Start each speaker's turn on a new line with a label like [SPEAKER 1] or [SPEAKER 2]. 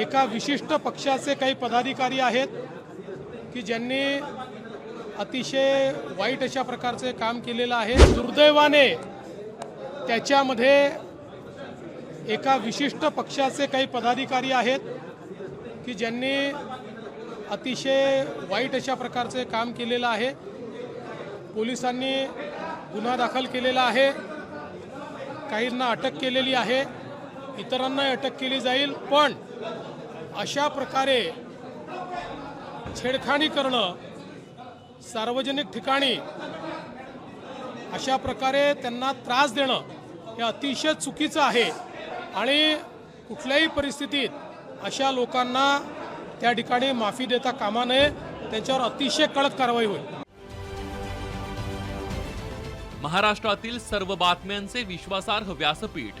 [SPEAKER 1] एका विशिष्ट पक्षाचे काही पदाधिकारी आहेत की ज्यांनी अतिशय वाईट अशा प्रकारचे काम केलेलं आहे. दुर्दैवाने त्याच्यामध्ये एका विशिष्ट पक्षाचे काही पदाधिकारी आहेत की ज्यांनी अतिशय वाईट अशा प्रकारचे काम केलेलं आहे. पोलिसांनी गुन्हा दाखल केलेला आहे. काहींना अटक केलेली आहे. इतरांनाही अटक केली जाईल. पण अशा प्रकारे छेडखाणी करणं सार्वजनिक ठिकाणी अशा प्रकारे त्यांना त्रास देणं हे अतिशय चुकीचं आहे. आणि कुठल्याही परिस्थितीत अशा लोकांना त्या ठिकाणी माफी देता कामा नये. त्यांच्यावर अतिशय कडक कारवाई होईल.
[SPEAKER 2] महाराष्ट्रातील सर्व बातम्यांचे विश्वासार्ह व्यासपीठ